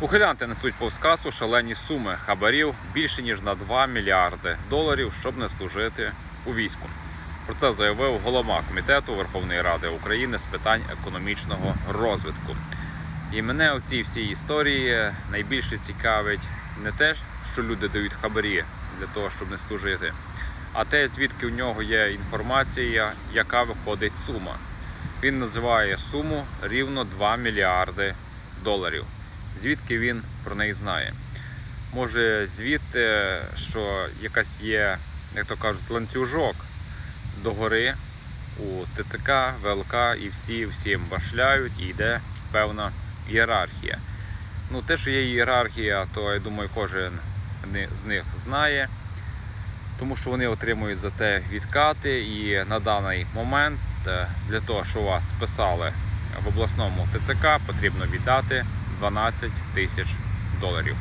Ухилянти несуть повз касу шалені суми хабарів більше ніж на 2 мільярди доларів, щоб не служити у війську. Про це заявив голова комітету Верховної Ради України з питань економічного розвитку. І мене у цій всій історії найбільше цікавить не те, що люди дають хабарі для того, щоб не служити, а те, звідки у нього є інформація, яка виходить сума. Він називає суму рівно 2 мільярди доларів. Звідки він про неї знає? Може, звідти, що якась є, як то кажуть, ланцюжок догори у ТЦК, ВЛК і всі всім башляють і йде певна ієрархія. Ну, те, що є ієрархія, то я думаю, кожен з них знає, тому що вони отримують за те відкати. І на даний момент е, для того, що вас списали в обласному ТЦК, потрібно віддати 12 тисяч доларів.